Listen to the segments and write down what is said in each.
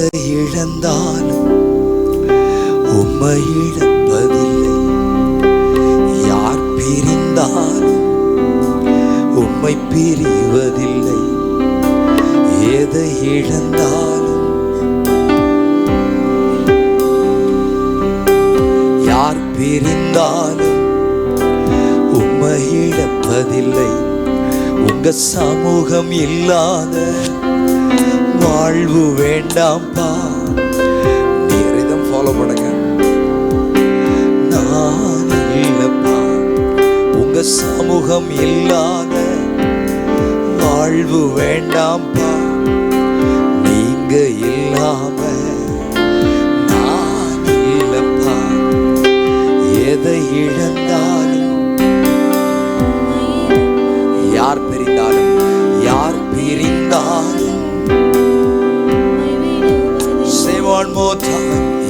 இழந்தாலும் உம்மை இழப்பதில்லை. யார் பிரிந்தாலும் உம்மை பிரிவதில்லை. எதை இழந்தாலும் யார் பிரிந்தாலும் உம்மை இழப்பதில்லை. உங்க சமூகம் இல்லாத வாழ்வு வேண்டாம்பா நீரிதம் ஃபாலோ பண்ணுங்க. நான் இல்லப்பா. உங்க சமூகம் இல்லாத வாழ்வு வேண்டாம்பா நீங்க இல்லாம நான் இல்லப்பா. எதை இழந்த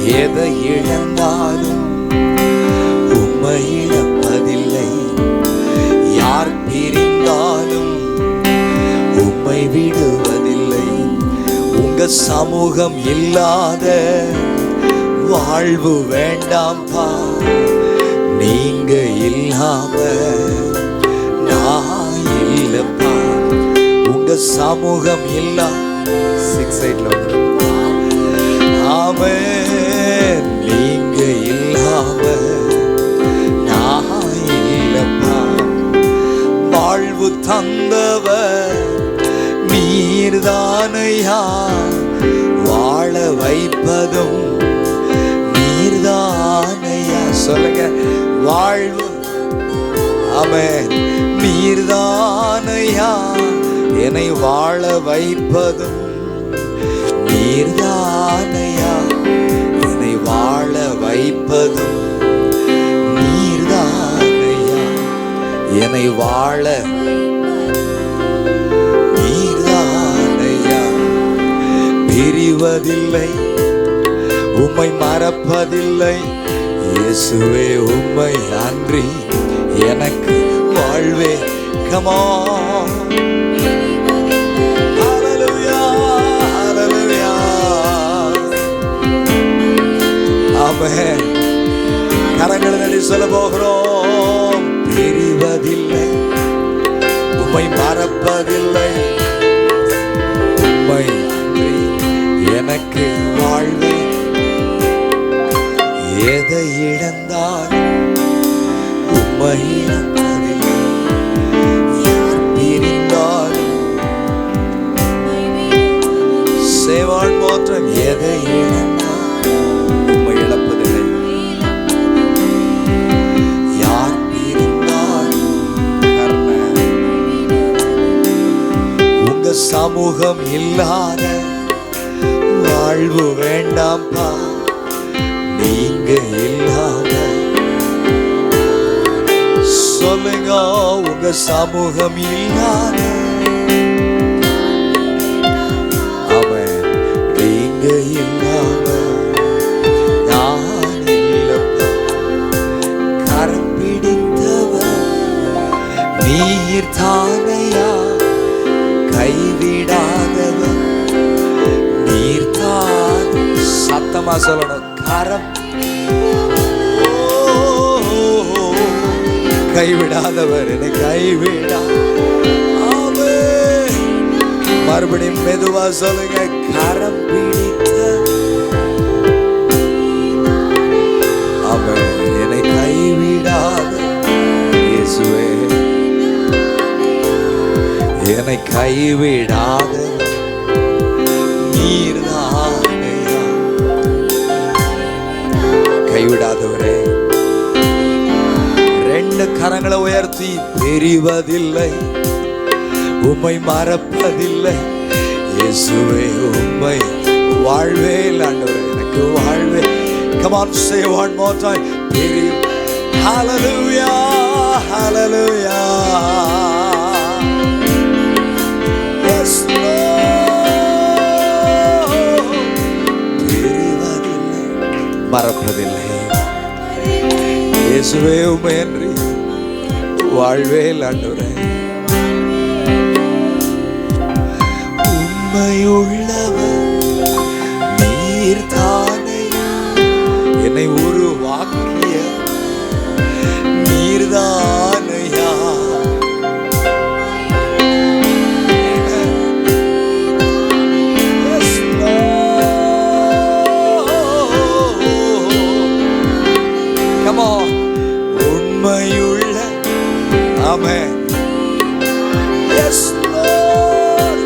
எதை இழந்தாலும் உம்மை இழப்பதில்லை யார் பிரிந்தாலும் உம்மை விடுவதில்லை. உங்க சமூகம் இல்லாத வாழ்வு வேண்டாம்பா நீங்க இல்லாம நான் இல்லப்பா. உங்க சமூகம் இல்லா. சிக்ஸ் எயிட்ல ஆமே தந்தவர். நீர்தானையா வாழ வைப்பதும் நீர்தானையா. சொல்லுங்க வாழ்வு. அவன் நீர்தானையா என்னை வாழ வைப்பதும் நீர்தானையா. என்னை வாழ வைப்பதும் என்னை வாழ நீர்தானையா பிரிவதில்லை உம்மை மறப்பதில்லை. இயேசுவே உம்மை அன்றி எனக்கு வாழ்வே கமா ஆமென். கரங்களை நடி சொல்ல போகிறோம். பிரிவதில்லை. உம்மை மறப்பதில்லை. உம்மை எனக்கு வாழ்வே. எதை இழந்தாலும் உம்மை இழப்பதில்லை. யார் பிரிந்தாலும் சேவான் மோற்றம் எதை இழந்தாலும் சமூகம் இல்லாத வாழ்வு வேண்டாம்பா நீங்க இல்லாத. சொல்லுங்க உங்க சமூகம் இல்லாத. அவன் நீங்க இல்லாம நான் இல்லப்பா. கரம் நீர் தானே கைவிடாதவர் நீர்தான் சத்தமா சொல்லணும். கரம். கைவிடாதவர் என்னை கைவிடா. மறுபடியும் மெதுவா சொல்லுங்க. கரம் பிடி. கைவிடாத கைவிடாதவரே ரெண்டு கரங்களை உயர்த்தி பிரிவதில்லை உம்மை மறப்பதில்லை இயேசுவே உம்மை வாழ்வே ஆண்டவரே எனக்கு வாழ்வே come on say say more time ஹalleluya பிரி hallelujah. இயேசுவே உமையன்றி வாழ்வே ஆண்டவரே. உண்மையுள்ளவர் நீர் தானே. என்னை ஒரு Amen. Yes, Lord.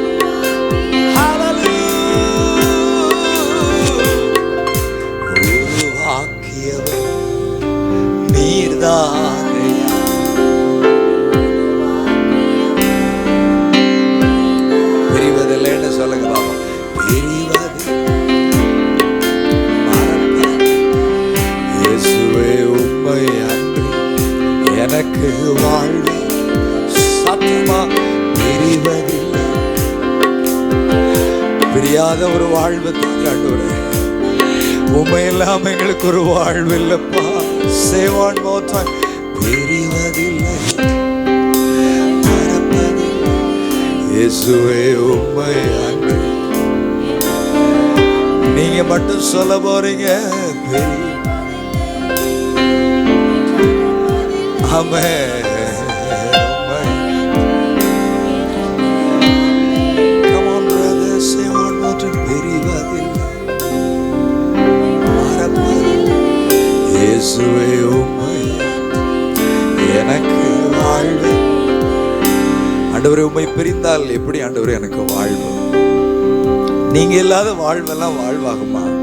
Hallelujah. உருவாக்கியவர் நீர்தானையா பிரிவதில்லைன்னு சொல்லுங்க பாப்பா பிரிவது இயேசுவே உண்மை அன்று எனக்கு வாழ் முடியாத ஒரு வாழ்வு தாங்க உண்மை இல்லாம எங்களுக்கு ஒரு வாழ்வு இல்லப்பா சேவான் மோத்தான் பிரிவதில்லை. இயேசுவே உண்மை நீங்க மட்டும் சொல்ல போறீங்க பெரிய இயேசுவே உண்மை எனக்கு வாழ்வு. ஆண்டவரே உண்மை பிரிந்தால் எப்படி ஆண்டவரே எனக்கு வாழ்வு? நீங்க இல்லாத வாழ்வெல்லாம் வாழ்வாகுமா?